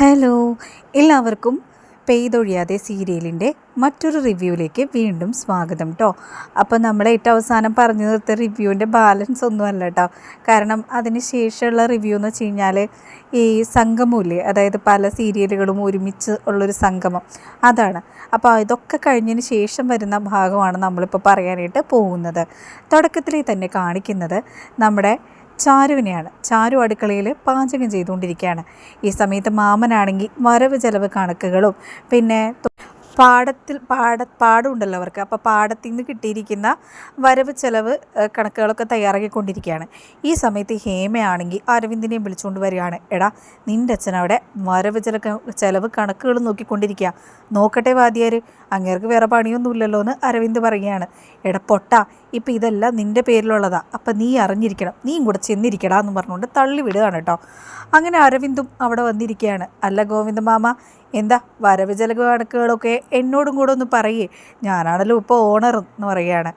Hello. എല്ലാവർക്കും പെയ്തൊഴിയാതെ സീരിയലിന്റെ മറ്റൊരു റിവ്യൂവിലേക്ക് വീണ്ടും സ്വാഗതം കേട്ടോ അപ്പോൾ നമ്മൾ ഏറ്റവും അവസാനം പറഞ്ഞു നിർത്തിയ റിവ്യൂവിന്റെ ബാലൻസ് ഒന്നുമല്ല കേട്ടോ കാരണം അതിന് ശേഷമുള്ള റിവ്യൂ എന്ന് വെച്ച് കഴിഞ്ഞാൽ ഈ സംഗമമില്ലേ അതായത് പല സീരിയലുകളും ഒരുമിച്ച് ഉള്ളൊരു സംഗമം. അതാണ്. അപ്പോൾ ഇതൊക്കെ കഴിഞ്ഞതിന് ശേഷം വരുന്ന ഭാഗമാണ് നമ്മളിപ്പോൾ പറയാനായിട്ട് പോകുന്നത്. തുടക്കത്തിൽ തന്നെ കാണിക്കുന്നത് നമ്മുടെ ചാരുവിനെയാണ്. ചാരു അടുക്കളയിൽ പാചകം ചെയ്തുകൊണ്ടിരിക്കുകയാണ്. ഈ സമയത്ത് മാമനാണെങ്കിൽ വരവ് ചെലവ് കണക്കുകളും പിന്നെ പാടത്തിൽ പാട പാടമുണ്ടല്ലോ അവർക്ക്. അപ്പോൾ പാടത്തിൽ നിന്ന് കിട്ടിയിരിക്കുന്ന വരവ് ചെലവ് കണക്കുകളൊക്കെ തയ്യാറാക്കിക്കൊണ്ടിരിക്കുകയാണ്. ഈ സമയത്ത് ഹേമയാണെങ്കിൽ അരവിന്ദിനെയും വിളിച്ചുകൊണ്ട് വരികയാണ്. എടാ നിന്റെ അച്ഛൻ അവിടെ വരവ് ചെല ചെലവ് കണക്കുകൾ നോക്കിക്കൊണ്ടിരിക്കുക. നോക്കട്ടെ വാദിയാർ അങ്ങേർക്ക് വേറെ പണിയൊന്നുമില്ലല്ലോ എന്ന് അരവിന്ദ് പറയുകയാണ്. എടാ പൊട്ട ഇപ്പം ഇതെല്ലാം നിന്റെ പേരിലുള്ളതാ. അപ്പം നീ അറിഞ്ഞിരിക്കണം. നീയും കൂടെ ചെന്നിരിക്കടാ എന്ന് പറഞ്ഞുകൊണ്ട് തള്ളി വിടുകയാണ് കേട്ടോ. അങ്ങനെ അരവിന്ദും അവിടെ വന്നിരിക്കുകയാണ്. അല്ല ഗോവിന്ദ മാമ എന്താ വരവ് ചെലവ് കണക്കുകളൊക്കെ എന്നോടും കൂടെ ഒന്ന് പറയേ. ഞാനാണല്ലോ ഇപ്പോൾ ഓണർ എന്ന് പറയുകയാണ്.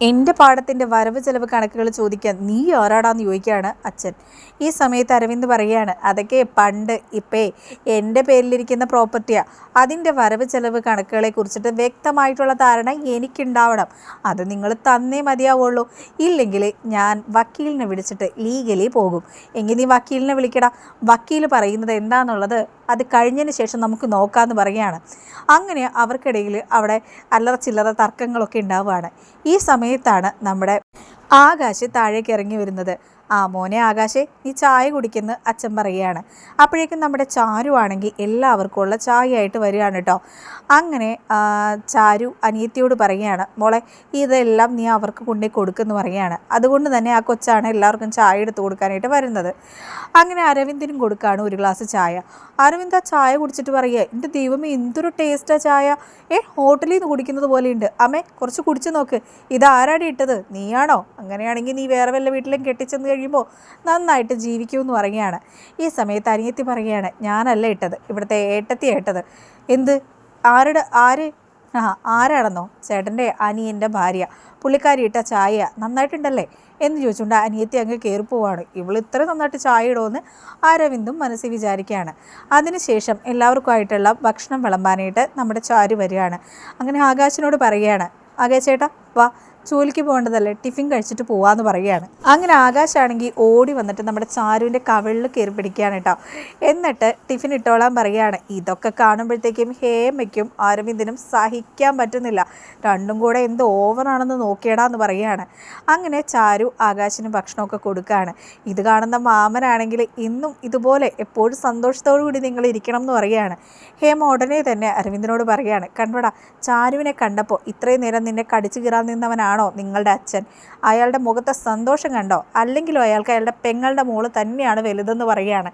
എന്റെ പാടത്തിന്റെ വരവ് ചെലവ് കണക്കുകൾ ചോദിക്കാൻ നീ ആരാടാന്ന് ചോദിക്കുകയാണ് അച്ഛൻ. ഈ സമയത്ത് അരവിന്ദ് പറയുകയാണ് അതൊക്കെ പണ്ട് ഇപ്പേ എന്റെ പേരിലിരിക്കുന്ന പ്രോപ്പർട്ടിയാണ് അതിന്റെ വരവ് ചെലവ് കണക്കുകളെ കുറിച്ചിട്ട് വ്യക്തമായിട്ടുള്ള ധാരണ എനിക്കുണ്ടാവണം. അത് നിങ്ങൾ തന്നേ മതിയാവുള്ളൂ. ഇല്ലെങ്കിൽ ഞാൻ വക്കീലിനെ വിളിച്ചിട്ട് ലീഗലി പോകും. എങ്കിൽ നീ വക്കീലിനെ വിളിക്കടാ. വക്കീൽ പറയുന്നത് എന്താണെന്നുള്ളത് അത് കഴിഞ്ഞതിന് ശേഷം നമുക്ക് നോക്കാമെന്ന് പറയുകയാണ്. അങ്ങനെ അവർക്കിടയിൽ അവിടെ അല്ലറ ചില്ലറ തർക്കങ്ങളൊക്കെ ഉണ്ടാവുകയാണ്. ഈ സമയത്താണ് നമ്മുടെ ആകാശ് താഴേക്ക് ഇറങ്ങി വരുന്നത്. ആ മോനെ ആകാശേ നീ ചായ കുടിക്കുന്ന അച്ഛൻ പറയുകയാണ്. അപ്പോഴേക്കും നമ്മുടെ ചാരു ആണെങ്കിൽ എല്ലാവർക്കും ഉള്ള ചായ ആയിട്ട് വരികയാണ് കേട്ടോ. അങ്ങനെ ചാരു അനിയത്തിയോട് പറയുകയാണ് മോളെ ഇതെല്ലാം നീ അവർക്ക് കൊണ്ടേ കൊടുക്കുമെന്ന് പറയുകയാണ്. അതുകൊണ്ട് തന്നെ ആ കൊച്ചാണ് എല്ലാവർക്കും ചായ എടുത്ത് കൊടുക്കാനായിട്ട് വരുന്നത്. അങ്ങനെ അരവിന്ദിനും കൊടുക്കുകയാണ് ഒരു ഗ്ലാസ് ചായ. അരവിന്ദ് ആ ചായ കുടിച്ചിട്ട് പറയുക എന്റെ ദൈവമേ എന്തൊരു ടേസ്റ്റാ ചായ. ഏ ഹോട്ടലിൽ നിന്ന് കുടിക്കുന്നത് പോലെയുണ്ട്. അമ്മേ കുറച്ച് കുടിച്ചു നോക്ക്. ഇത് ആരാടി ഇട്ടത്? നീയാണോ? അങ്ങനെയാണെങ്കിൽ നീ വേറെ വല്ല വീട്ടിലും കെട്ടിച്ചെന്ന് കഴിയുമ്പോൾ നന്നായിട്ട് ജീവിക്കുമെന്ന് പറയുകയാണ്. ഈ സമയത്ത് അനിയത്തി പറയുകയാണ് ഞാനല്ല ഇട്ടത് ഇവിടുത്തെ ഏട്ടത്തി ഏട്ടത് എന്ത്? ആരുടെ ആര്? ആ ആരാണെന്നോ? ചേട്ടന്റെ അനിയന്റെ ഭാര്യ. പുള്ളിക്കാരി ഇട്ട ചായ നന്നായിട്ടുണ്ടല്ലേ? എന്ന് ചോദിച്ചുകൊണ്ട് അനിയത്തി അങ്ങ് കയറിപ്പോവാണ് ഇവൾ ഇത്ര നന്നായിട്ട് ചായ ഇടുമെന്ന് അരവിന്ദും മനസ്സിൽ വിചാരിക്കുകയാണ്. അതിനുശേഷം എല്ലാവർക്കുമായിട്ടുള്ള ഭക്ഷണം വിളമ്പാനായിട്ട് നമ്മുടെ ചാരു വരികയാണ്. അങ്ങനെ ആകാശിനോട് പറയുകയാണ് ആകാശേട്ടാ വാ ജോലിക്ക് പോകേണ്ടതല്ലേ? ടിഫിൻ കഴിച്ചിട്ട് പോവാന്ന് പറയുകയാണ്. അങ്ങനെ ആകാശാണെങ്കിൽ ഓടി വന്നിട്ട് നമ്മുടെ ചാരുവിന്റെ കവിളിൽ കയറി പിടിക്കുകയാണ് കേട്ടോ. എന്നിട്ട് ടിഫിൻ ഇട്ടോളാൻ പറയുകയാണ്. ഇതൊക്കെ കാണുമ്പോഴത്തേക്കും ഹേമയ്ക്കും അരവിന്ദിനും സഹിക്കാൻ പറ്റുന്നില്ല. രണ്ടും കൂടെ എന്ത് ഓവറാണെന്ന് നോക്കിയടാന്ന് പറയുകയാണ്. അങ്ങനെ ചാരു ആകാശിന് ഭക്ഷണമൊക്കെ കൊടുക്കുകയാണ്. ഇത് കാണുന്ന മാമനാണെങ്കിൽ ഇന്നും ഇതുപോലെ എപ്പോഴും സന്തോഷത്തോടു കൂടി നിങ്ങൾ ഇരിക്കണം എന്ന് പറയുകയാണ്. ഹേമ ഉടനെ തന്നെ അരവിന്ദിനോട് പറയുകയാണ്. കണ്ടോടാ ചാരുവിനെ കണ്ടപ്പോൾ ഇത്രയും നേരം നിന്നെ കടിച്ചു കീറാൻ നിന്നവനാണോ. നിങ്ങളുടെ അച്ഛൻ? അയാളുടെ മുഖത്തെ സന്തോഷം കണ്ടോ? അല്ലെങ്കിലും അയാൾക്ക് അയാളുടെ പെങ്ങളുടെ മോൾ തന്നെയാണ് വലുതെന്ന് പറയുകയാണ്.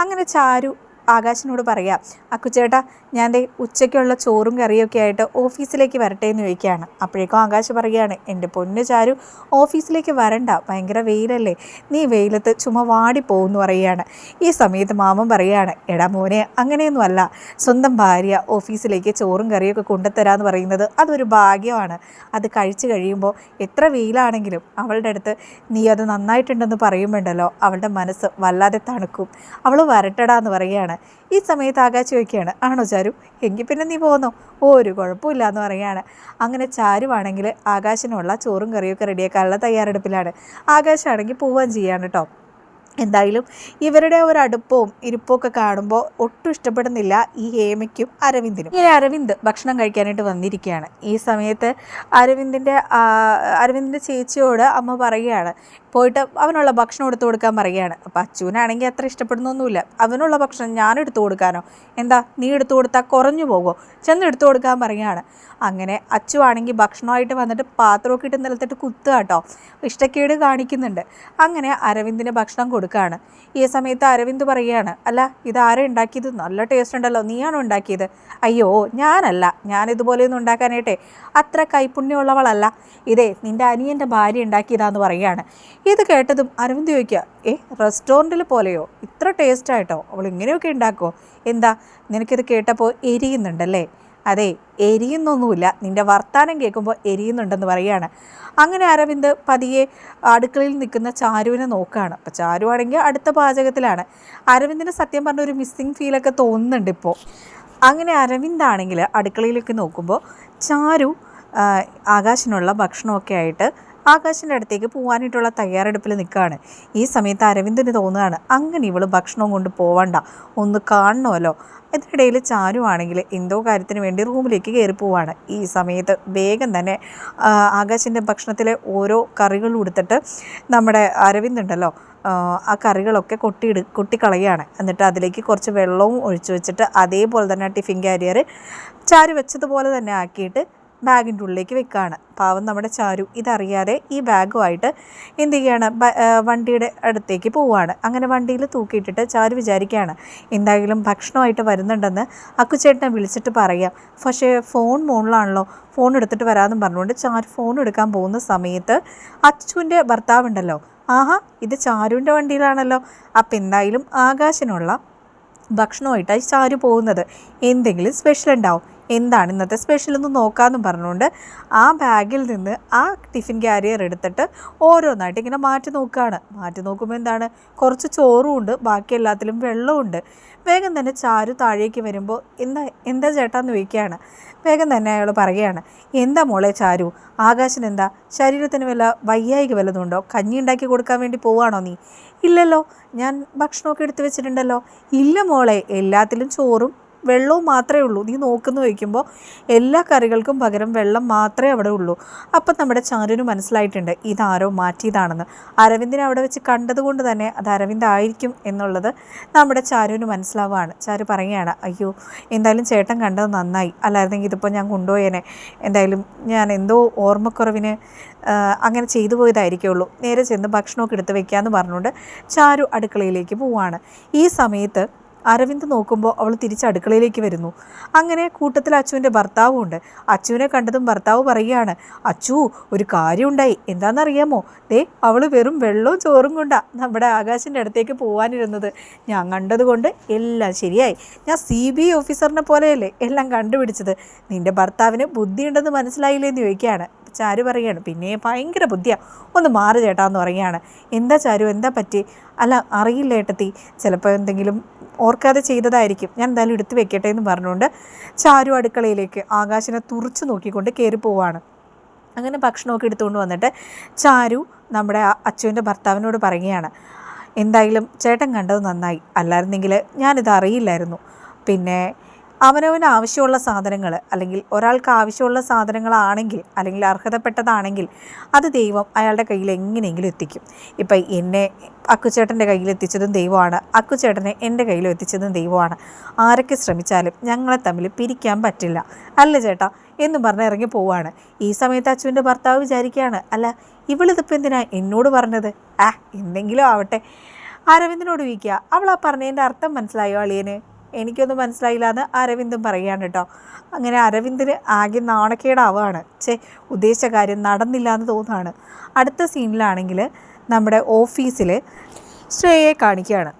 അങ്ങനെ ചാരു ആകാശിനോട് പറയാം അക്കുച്ചേട്ടാ ഞാൻ ദേ ഉച്ചയ്ക്കുള്ള ചോറും കറിയൊക്കെ ആയിട്ട് ഓഫീസിലേക്ക് വരട്ടെ എന്ന് ചോദിക്കുകയാണ്. അപ്പോഴേക്കും ആകാശ് പറയുകയാണ് എന്റെ പൊന്നു ചാരു ഓഫീസിലേക്ക് വരണ്ട ഭയങ്കര വെയിലല്ലേ. നീ വെയിലത്ത് ചുമ വാടിപ്പോകുന്നു പറയുകയാണ്. ഈ സമയത്ത് മാമൻ പറയുകയാണ് എടാ മോനെ അങ്ങനെയൊന്നുമല്ല സ്വന്തം ഭാര്യ ഓഫീസിലേക്ക് ചോറും കറിയൊക്കെ കൊണ്ടുത്തരാമെന്ന് പറയുന്നത് അതൊരു ഭാഗ്യമാണ്. അത് കഴിച്ചു കഴിയുമ്പോൾ എത്ര വെയിലാണെങ്കിലും അവളുടെ അടുത്ത് നീ അത് നന്നായിട്ടുണ്ടെന്ന് പറയുമ്പോണ്ടല്ലോ അവളുടെ മനസ്സ് വല്ലാതെ തണുക്കും. അവൾ വരട്ടടാ എന്ന് പറയുകയാണ്. ഈ സമയത്ത് ആകാശ് ചോദിക്കുകയാണ് ആണോ ചാരു? എങ്കിൽ പിന്നെ നീ പോന്നോ? ഒരു കുഴപ്പമില്ല എന്ന് പറയുകയാണ്. അങ്ങനെ ചാരുവാണെങ്കിൽ ആകാശിനുള്ള ചോറും കറിയൊക്കെ റെഡിയാക്കാനുള്ള തയ്യാറെടുപ്പിലാണ്. ആകാശാണെങ്കിൽ പോവാൻ ചെയ്യാണ് കേട്ടോ എന്തായാലും ഇവരുടെ ഒരു അടുപ്പവും ഇരിപ്പും ഒക്കെ കാണുമ്പോൾ ഒട്ടും ഇഷ്ടപ്പെടുന്നില്ല ഈ ഹേമയ്ക്കും അരവിന്ദിനും. ഇങ്ങനെ അരവിന്ദ് ഭക്ഷണം കഴിക്കാനായിട്ട് വന്നിരിക്കുകയാണ്. ഈ സമയത്ത് അരവിന്ദിന്റെ അരവിന്ദിന്റെ ചേച്ചിയോട് അമ്മ പറയുകയാണ്. പോയിട്ട് അവനുള്ള ഭക്ഷണം എടുത്തു കൊടുക്കാൻ പറയുകയാണ്. അപ്പോൾ അച്ചുവിനാണെങ്കിൽ അത്ര ഇഷ്ടപ്പെടുന്നൊന്നുമില്ല. അവനുള്ള ഭക്ഷണം ഞാൻ എടുത്തു കൊടുക്കാനോ? എന്താ നീ എടുത്തു കൊടുത്താൽ കുറഞ്ഞു പോകുമോ? ചെന്ന് എടുത്തു കൊടുക്കാൻ പറയുകയാണ്. അങ്ങനെ അച്ചു ആണെങ്കിൽ ഭക്ഷണമായിട്ട് വന്നിട്ട് പാത്രമൊക്കെ ഇട്ട് നിലത്തിട്ട് കുത്തുക കേട്ടോ. ഇഷ്ടക്കേട് കാണിക്കുന്നുണ്ട്. അങ്ങനെ അരവിന്ദിന് ഭക്ഷണം കൊടുക്കുകയാണ് ഈ സമയത്ത് അരവിന്ദ് പറയുകയാണ് അല്ല ഇത് ആരും ഉണ്ടാക്കിയത്? നല്ല ടേസ്റ്റ് ഉണ്ടല്ലോ നീയാണോ ഉണ്ടാക്കിയത്? അയ്യോ ഞാനല്ല ഞാൻ ഇതുപോലെയൊന്നും ഉണ്ടാക്കാനായിട്ടെ അത്ര കൈപുണ്യമുള്ളവളല്ല. ഇതേ നിന്റെ അനിയന്റെ ഭാര്യ ഉണ്ടാക്കിയതാന്ന് പറയുകയാണ്. ഇത് കേട്ടതും അരവിന്ദ് ചോദിക്കുക ഏ റെസ്റ്റോറന്റിൽ പോലെയോ? ഇത്ര ടേസ്റ്റായിട്ടോ അവൾ ഇങ്ങനെയൊക്കെ ഉണ്ടാക്കുമോ എന്താ നിനക്കിത് കേട്ടപ്പോൾ എരിയുന്നുണ്ടല്ലേ? അതെ എരിയുന്നൊന്നുമില്ല. നിന്റെ വർത്താനം കേൾക്കുമ്പോൾ എരിയുന്നുണ്ടെന്ന് പറയുകയാണ്. അങ്ങനെ അരവിന്ദ് പതിയെ അടുക്കളയിൽ നിൽക്കുന്ന ചാരുവിനെ നോക്കുകയാണ്. അപ്പോൾ ചാരു ആണെങ്കിൽ അടുത്ത പാചകത്തിലാണ്. അരവിന്ദിന് സത്യം പറഞ്ഞ ഒരു മിസ്സിങ് ഫീലൊക്കെ തോന്നുന്നുണ്ട് ഇപ്പോൾ. അങ്ങനെ അരവിന്ദാണെങ്കിൽ അടുക്കളയിലൊക്കെ നോക്കുമ്പോൾ ചാരു ആകാശിനുള്ള ഭക്ഷണമൊക്കെ ആയിട്ട് ആകാശിന്റെ അടുത്തേക്ക് പോകാനായിട്ടുള്ള തയ്യാറെടുപ്പിൽ നിൽക്കുകയാണ്. ഈ സമയത്ത് അരവിന്ദന് തോന്നുകയാണ് അങ്ങനെ ഇവൾ ഭക്ഷണവും കൊണ്ട് പോവണ്ട ഒന്ന് കാണണമല്ലോ. ഇതിനിടയിൽ ചാരു ആണെങ്കിൽ എന്തോ കാര്യത്തിന് വേണ്ടി റൂമിലേക്ക് കയറി പോവാണ്. ഈ സമയത്ത് വേഗം തന്നെ ആകാശിന്റെ ഭക്ഷണത്തിലെ ഓരോ കറികൾ എടുത്തിട്ട് നമ്മുടെ അരവിന്ദ് ഉണ്ടല്ലോ ആ കറികളൊക്കെ കൊട്ടിയിട് കൊട്ടിക്കളയാണ് എന്നിട്ട് അതിലേക്ക് കുറച്ച് വെള്ളവും ഒഴിച്ചു വെച്ചിട്ട് അതേപോലെ തന്നെ ടിഫിൻ കാരിയർ ചാരു വെച്ചതുപോലെ തന്നെ ആക്കിയിട്ട് ബാഗിന്റെ ഉള്ളിലേക്ക് വെക്കുകയാണ് പാവം നമ്മുടെ ചാരു ഇതറിയാതെ ഈ ബാഗുമായിട്ട് എന്ത് ചെയ്യുകയാണ് വണ്ടിയുടെ അടുത്തേക്ക് പോവുകയാണ് അങ്ങനെ വണ്ടിയിൽ തൂക്കിയിട്ടിട്ട് ചാരു വിചാരിക്കുകയാണ് എന്തായാലും ഭക്ഷണമായിട്ട് വരുന്നുണ്ടെന്ന് അക്കുച്ചേട്ടനെ വിളിച്ചിട്ട് പറയാം. പക്ഷേ ഫോൺ മുകളിലാണല്ലോ ഫോൺ എടുത്തിട്ട് വരാമെന്നും പറഞ്ഞുകൊണ്ട് ചാരു ഫോൺ എടുക്കാൻ പോകുന്ന സമയത്ത് അച്ചുവിന്റെ ഭർത്താവുണ്ടല്ലോ. ആഹാ ഇത് ചാരുവിന്റെ വണ്ടിയിലാണല്ലോ. അപ്പം എന്തായാലും ആകാശനുള്ള ഭക്ഷണമായിട്ടാണ് ചാരു പോകുന്നത്. എന്തെങ്കിലും സ്പെഷ്യൽ ഉണ്ടാവും. എന്താണ് ഇന്നത്തെ സ്പെഷ്യൽ ഒന്ന് നോക്കാമെന്ന് പറഞ്ഞുകൊണ്ട് ആ ബാഗിൽ നിന്ന് ആ ടിഫിൻ ക്യാരിയർ എടുത്തിട്ട് ഓരോന്നായിട്ട് ഇങ്ങനെ മാറ്റി നോക്കുകയാണ് മാറ്റി നോക്കുമ്പോൾ എന്താണ്? കുറച്ച് ചോറും ഉണ്ട് ബാക്കി എല്ലാത്തിലും വെള്ളമുണ്ട് വേഗം തന്നെ ചാരു താഴേക്ക് വരുമ്പോൾ എന്താ എന്താ ചേട്ടാന്ന് ചോദിക്കുകയാണ്. വേഗം തന്നെ അയാൾ പറയുകയാണ് എന്താ മോളെ ചാരു? ആകാശൻ എന്താ? ശരീരത്തിന് വല്ല വയ്യായിക വല്ലതുണ്ടോ കഞ്ഞി ഉണ്ടാക്കി കൊടുക്കാൻ വേണ്ടി പോവാണോ നീ? ഇല്ലല്ലോ ഞാൻ ഭക്ഷണമൊക്കെ എടുത്തു വെച്ചിട്ടുണ്ടല്ലോ. ഇല്ല മോളെ എല്ലാത്തിലും ചോറും വെള്ളവും മാത്രമേ ഉള്ളൂ. നീ നോക്കുന്നു വയ്ക്കുമ്പോൾ എല്ലാ കറികൾക്കും പകരം വെള്ളം മാത്രമേ അവിടെ ഉള്ളൂ. അപ്പം നമ്മുടെ ചാരുവിന് മനസ്സിലായിട്ടുണ്ട് ഇതാരോ മാറ്റിയതാണെന്ന്. അരവിന്ദിനെ അവിടെ വെച്ച് കണ്ടതുകൊണ്ട് തന്നെ അത് അരവിന്ദായിരിക്കും എന്നുള്ളത് നമ്മുടെ ചാരുവിന് മനസ്സിലാവുകയാണ് ചാരു പറയുകയാണ് അയ്യോ എന്തായാലും ചേട്ടൻ കണ്ടത് നന്നായി. അല്ലായിരുന്നെങ്കിൽ ഇതിപ്പോൾ ഞാൻ കൊണ്ടുപോയേനെ. എന്തായാലും ഞാൻ എന്തോ ഓർമ്മക്കുറവിന് അങ്ങനെ ചെയ്തു പോയതായിരിക്കുള്ളൂ. നേരെ ചെന്ന് ഭക്ഷണമൊക്കെ എടുത്ത് വെക്കാമെന്ന് പറഞ്ഞുകൊണ്ട് ചാരു അടുക്കളയിലേക്ക് പോവാണ്. ഈ സമയത്ത് അരവിന്ദ് നോക്കുമ്പോൾ അവൾ തിരിച്ച് അടുക്കളയിലേക്ക് വരുന്നു. അങ്ങനെ കൂട്ടത്തിൽ അച്ചുവിന്റെ ഭർത്താവും ഉണ്ട് അച്ചുവിനെ കണ്ടതും ഭർത്താവ് പറയുകയാണ് അച്ചു ഒരു കാര്യമുണ്ടായി. എന്താണെന്നറിയാമോ? ദേ അവൾ വെറും വെള്ളവും ചോറും കൊണ്ടാണ് നമ്മുടെ ആകാശിന്റെ അടുത്തേക്ക് പോകാനിരുന്നത് ഞാൻ കണ്ടതുകൊണ്ട് എല്ലാം ശരിയായി. ഞാൻ സി ബി ഐ ഓഫീസറിനെ പോലെയല്ലേ എല്ലാം കണ്ടുപിടിച്ചത്? നിന്റെ ഭർത്താവിന് ബുദ്ധിയുണ്ടെന്ന് മനസ്സിലായില്ലേ എന്ന് ചോദിക്കുകയാണ്. ചാരു പറയുകയാണ്? പിന്നെ ഭയങ്കര ബുദ്ധിയാണ് ഒന്ന് മാറി ചേട്ടാന്ന് പറയുകയാണ്. എന്താ ചാരു? എന്താ പറ്റി? അല്ല അറിയില്ല ഏട്ടത്തി. ചിലപ്പോൾ എന്തെങ്കിലും ഓർക്കാതെ ചെയ്തതായിരിക്കും. ഞാൻ എന്തായാലും എടുത്തു വെക്കട്ടെ എന്ന് പറഞ്ഞുകൊണ്ട് ചാരു അടുക്കളയിലേക്ക് ആകാശിനെ തുറച്ചു നോക്കിക്കൊണ്ട് കയറി പോവാണ്. അങ്ങനെ ഭക്ഷണമൊക്കെ എടുത്തുകൊണ്ട് വന്നിട്ട് ചാരു നമ്മുടെ ആ അച്ചുവിന്റെ ഭർത്താവിനോട് പറയുകയാണ്. എന്തായാലും ചേട്ടൻ കണ്ടത് നന്നായി. അല്ലായിരുന്നെങ്കിൽ ഞാനിത് അറിയില്ലായിരുന്നു. പിന്നെ അവനവന് ആവശ്യമുള്ള സാധനങ്ങൾ അല്ലെങ്കിൽ ഒരാൾക്ക് ആവശ്യമുള്ള സാധനങ്ങളാണെങ്കിൽ അല്ലെങ്കിൽ അർഹതപ്പെട്ടതാണെങ്കിൽ അത് ദൈവം അയാളുടെ കയ്യിൽ എങ്ങനെയെങ്കിലും എത്തിക്കും. ഇപ്പം എന്നെ അക്കുചേട്ടന്റെ കയ്യിൽ എത്തിച്ചതും ദൈവമാണ്. അക്കുചേട്ടനെ എന്റെ കയ്യിൽ എത്തിച്ചതും ദൈവമാണ്. ആരൊക്കെ ശ്രമിച്ചാലും ഞങ്ങളെ തമ്മിൽ പിരിക്കാൻ പറ്റില്ല. അല്ല ചേട്ടാ എന്ന് പറഞ്ഞ് ഇറങ്ങി പോവാണ്. ഈ സമയത്ത് അച്ചുവിന്റെ ഭർത്താവ് വിചാരിക്കുകയാണ് അല്ല ഇവളിതിപ്പോൾ എന്തിനാ എന്നോട് പറഞ്ഞത്? ആ എന്തെങ്കിലും ആവട്ടെ. അരവിന്ദനോട് ചോദിക്കുക അവൾ ആ പറഞ്ഞതിന്റെ അർത്ഥം മനസ്സിലായോ അളിയന്? എനിക്കൊന്നും മനസ്സിലായില്ല എന്ന് അരവിന്ദും പറയുകയാണ് കേട്ടോ. അങ്ങനെ അരവിന്ദിന് ആകെ നാണക്കേടാവുകയാണ് ചേ ഉദ്ദേശിച്ച കാര്യം നടന്നില്ല എന്ന് തോന്നുകയാണ്. അടുത്ത സീനിലാണെങ്കിൽ നമ്മുടെ ഓഫീസിൽ ശ്രേയെ കാണിക്കുകയാണ്.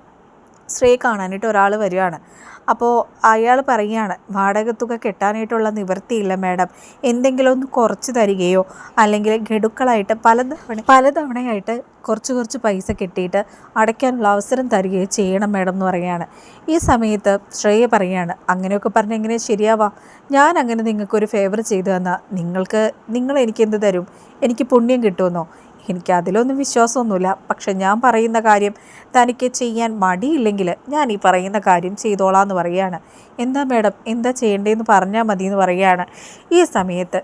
ശ്രേയെ കാണാനായിട്ട് ഒരാൾ വരികയാണ് അപ്പോൾ അയാൾ പറയുകയാണ് വാടക തുക കെട്ടാനായിട്ടുള്ള നിവൃത്തിയില്ല മാഡം. എന്തെങ്കിലും ഒന്ന് കുറച്ച് തരികയോ അല്ലെങ്കിൽ ഗഡുക്കളായിട്ട് പലതവണ പലതവണയായിട്ട് കുറച്ച് കുറച്ച് പൈസ കിട്ടിയിട്ട് അടയ്ക്കാനുള്ള അവസരം തരികയോ ചെയ്യണം മാഡം എന്ന് പറയുകയാണ്. ഈ സമയത്ത് ശ്രേയ പറയുകയാണ് അങ്ങനെയൊക്കെ പറഞ്ഞ് എങ്ങനെ ശരിയാവാം? ഞാൻ അങ്ങനെ നിങ്ങൾക്കൊരു ഫേവർ ചെയ്തു തന്നാൽ നിങ്ങൾക്ക് നിങ്ങൾ എനിക്ക് എന്ത് തരും? എനിക്ക് പുണ്യം കിട്ടുമെന്നോ? എനിക്ക് അതിലൊന്നും വിശ്വാസമൊന്നുമില്ല. പക്ഷെ ഞാൻ പറയുന്ന കാര്യം തനിക്ക് ചെയ്യാൻ മടിയില്ലെങ്കിൽ ഞാൻ ഈ പറയുന്ന കാര്യം ചെയ്തോളാം എന്ന് പറയുകയാണ്. എന്താ മേഡം? എന്താ ചെയ്യേണ്ടതെന്ന് പറഞ്ഞാൽ മതി എന്ന് പറയുകയാണ്. ഈ സമയത്ത്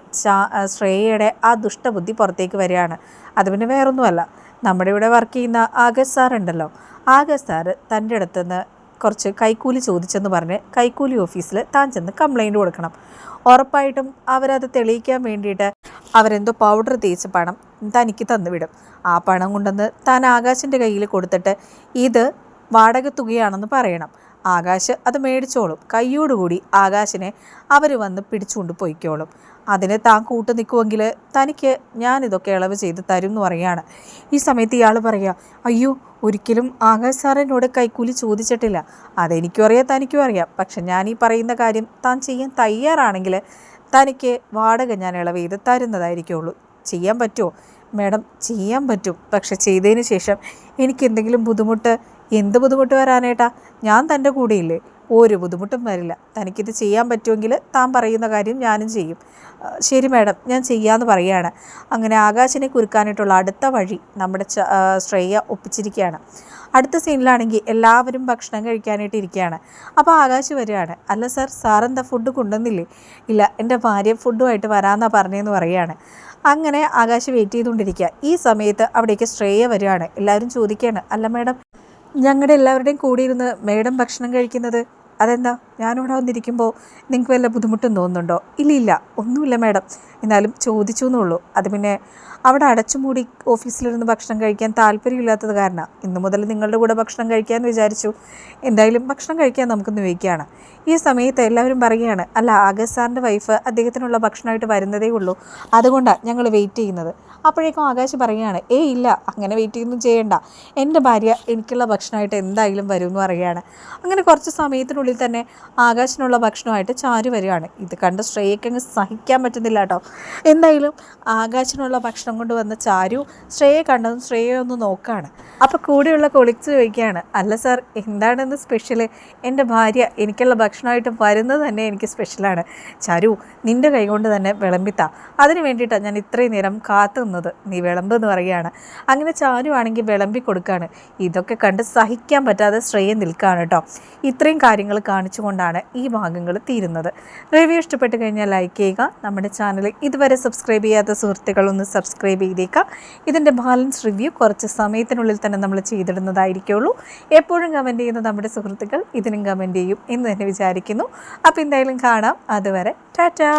ശ്രേയയുടെ ആ ദുഷ്ടബുദ്ധി പുറത്തേക്ക് വരികയാണ്. അത് പിന്നെ വേറൊന്നുമല്ല. നമ്മുടെ ഇവിടെ വർക്ക് ചെയ്യുന്ന ആഗസ് സാറുണ്ടല്ലോ ആഗസ് സാറ് തന്റെ അടുത്തുനിന്ന് കുറച്ച് കൈക്കൂലി ചോദിച്ചെന്ന് പറഞ്ഞ് കൈക്കൂലി ഓഫീസിൽ താൻ ചെന്ന് കംപ്ലൈന്റ് കൊടുക്കണം. ഉറപ്പായിട്ടും അവരത് തെളിയിക്കാൻ വേണ്ടിയിട്ട് അവരെന്തോ പൗഡർ തേച്ച് പണം തനിക്ക് തന്നുവിടും. ആ പണം കൊണ്ടുവന്ന് താൻ ആകാശിന്റെ കയ്യിൽ കൊടുത്തിട്ട് ഇത് വാടക തുകയാണെന്ന് പറയണം. ആകാശ് അത് മേടിച്ചോളും. കയ്യോടുകൂടി ആകാശിനെ അവർ വന്ന് പിടിച്ചുകൊണ്ട് പോയിക്കോളും. അതിന് താൻ കൂട്ടു നിൽക്കുമെങ്കിൽ തനിക്ക് ഞാനിതൊക്കെ ഇളവ് ചെയ്ത് തരും എന്ന് പറയുകയാണ്. ഈ സമയത്ത് ഇയാൾ പറയുക അയ്യോ ഒരിക്കലും ആകാശ് സാർ എന്നോട് കൈക്കൂലി ചോദിച്ചിട്ടില്ല. അതെനിക്കും അറിയാം തനിക്കും അറിയാം. പക്ഷെ ഞാൻ ഈ പറയുന്ന കാര്യം താൻ ചെയ്യാൻ തയ്യാറാണെങ്കിൽ തനിക്ക് വാടക ഞാൻ ഇളവ് ചെയ്ത് തരുന്നതായിരിക്കുള്ളൂ. ചെയ്യാൻ പറ്റുമോ? മാഡം ചെയ്യാൻ പറ്റും. പക്ഷെ ചെയ്തതിന് ശേഷം എനിക്ക് എന്തെങ്കിലും ബുദ്ധിമുട്ട് എന്ത് ബുദ്ധിമുട്ട് വരാനേട്ടാ? ഞാൻ തന്റെ കൂടെയില്ലേ? ഒരു ബുദ്ധിമുട്ടും വരില്ല. തനിക്കിത് ചെയ്യാൻ പറ്റുമെങ്കിൽ താൻ പറയുന്ന കാര്യം ഞാനും ചെയ്യും. ശരി മാഡം ഞാൻ ചെയ്യാമെന്ന് പറയുകയാണ്. അങ്ങനെ ആകാശിനെ കുരുക്കാനായിട്ടുള്ള അടുത്ത വഴി നമ്മുടെ ശ്രേയ ഒപ്പിച്ചിരിക്കുകയാണ്. അടുത്ത സീനിലാണെങ്കിൽ എല്ലാവരും ഭക്ഷണം കഴിക്കാനായിട്ട് ഇരിക്കുകയാണ്. അപ്പോൾ ആകാശ് വരികയാണ്. അല്ല സാർ സാർ എന്താ ഫുഡ് കൊണ്ടുവന്നില്ലേ? ഇല്ല എന്റെ ഭാര്യ ഫുഡുമായിട്ട് വരാമെന്നാണ് പറഞ്ഞതെന്ന് പറയുകയാണ്. അങ്ങനെ ആകാശ് വെയിറ്റ് ചെയ്തുകൊണ്ടിരിക്കുക. ഈ സമയത്ത് അവിടേക്ക് ശ്രേയ വരികയാണ്. എല്ലാവരും ചോദിക്കുകയാണ് അല്ല മാഡം ഞങ്ങളുടെ എല്ലാവരുടെയും കൂടി ഇരുന്ന് മേഡം ഭക്ഷണം കഴിക്കുന്നത് അതെന്താ? ഞാനിവിടെ വന്നിരിക്കുമ്പോൾ നിങ്ങൾക്ക് വല്ല ബുദ്ധിമുട്ടും തോന്നുന്നുണ്ടോ? ഇല്ല ഇല്ല ഒന്നുമില്ല മാഡം. എന്നാലും ചോദിച്ചു എന്നുള്ളൂ അത് പിന്നെ അവിടെ അടച്ചുമൂടി ഓഫീസിലിരുന്ന് ഭക്ഷണം കഴിക്കാൻ താല്പര്യമില്ലാത്തത് കാരണം. ഇന്നു മുതൽ നിങ്ങളുടെ കൂടെ ഭക്ഷണം കഴിക്കാമെന്ന് വിചാരിച്ചു. എന്തായാലും ഭക്ഷണം കഴിക്കാൻ നമുക്കൊന്ന് വയ്ക്കുകയാണ് ഈ സമയത്ത് എല്ലാവരും പറയുകയാണ് അല്ല ആഗസ് സാറിന്റെ വൈഫ് അദ്ദേഹത്തിനുള്ള ഭക്ഷണമായിട്ട് വരുന്നതേ ഉള്ളൂ. അതുകൊണ്ടാണ് ഞങ്ങൾ വെയിറ്റ് ചെയ്യുന്നത്. അപ്പോഴേക്കും ആകാശ് പറയുകയാണ് ഏ ഇല്ല അങ്ങനെ വെയിറ്റ് ചെയ്യുന്നു ചെയ്യേണ്ട. എന്റെ ഭാര്യ എനിക്കുള്ള ഭക്ഷണമായിട്ട് എന്തായാലും വരും എന്ന് പറയുകയാണ്. അങ്ങനെ കുറച്ച് സമയത്തിനുള്ളിൽ തന്നെ ആകാശിനുള്ള ഭക്ഷണമായിട്ട് ചാരു വരികയാണ്. ഇത് കണ്ട് ശ്രേയയ്ക്ക് അങ്ങ് സഹിക്കാൻ പറ്റുന്നില്ല കേട്ടോ. എന്തായാലും ആകാശിനുള്ള ഭക്ഷണം കൊണ്ട് വന്ന ചാരു ശ്രേയെ കണ്ടതും ശ്രേയെ ഒന്ന് നോക്കുകയാണ് അപ്പോൾ കൂടെയുള്ള കൊളിക്സ് ചോദിക്കുകയാണ് അല്ല സാർ എന്താണെന്ന് സ്പെഷ്യൽ എന്റെ ഭാര്യ എനിക്കുള്ള ഭക്ഷണമായിട്ട് വരുന്നത് തന്നെ എനിക്ക് സ്പെഷ്യലാണ് ചാരു നിന്റെ കൈകൊണ്ട് തന്നെ വിളമ്പിത്താ. അതിന് വേണ്ടിയിട്ടാണ് ഞാൻ ഇത്രയും നേരം കാത്തു നിന്നത്. നീ വിളമ്പ് എന്ന് പറയുകയാണ്. അങ്ങനെ ചാരു ആണെങ്കിൽ വിളമ്പി കൊടുക്കുകയാണ് ഇതൊക്കെ കണ്ട് സഹിക്കാൻ പറ്റാതെ ശ്രേയ നിൽക്കുകയാണ് കേട്ടോ. ഇത്രയും കാര്യങ്ങൾ കാണിച്ചുകൊണ്ടാണ് ഈ ഭാഗങ്ങൾ തീരുന്നത്. റിവ്യൂ ഇഷ്ടപ്പെട്ട് കഴിഞ്ഞാൽ ലൈക്ക് ചെയ്യുക. നമ്മുടെ ചാനൽ ഇതുവരെ സബ്സ്ക്രൈബ് ചെയ്യാത്ത സുഹൃത്തുക്കളൊന്ന് സബ്സ്ക്രൈബ് ചെയ്തേക്കാം ഇതിന്റെ ബാലൻസ് റിവ്യൂ കുറച്ച് സമയത്തിനുള്ളിൽ തന്നെ നമ്മൾ ചെയ്തിടുന്നതായിരിക്കുള്ളൂ. എപ്പോഴും കമന്റ് ചെയ്യുന്ന നമ്മുടെ സുഹൃത്തുക്കൾ ഇതിനും കമന്റ് ചെയ്യും എന്ന് തന്നെ വിചാരിക്കുന്നു. അപ്പോൾ എന്തായാലും കാണാം. അതുവരെ ടാറ്റാ!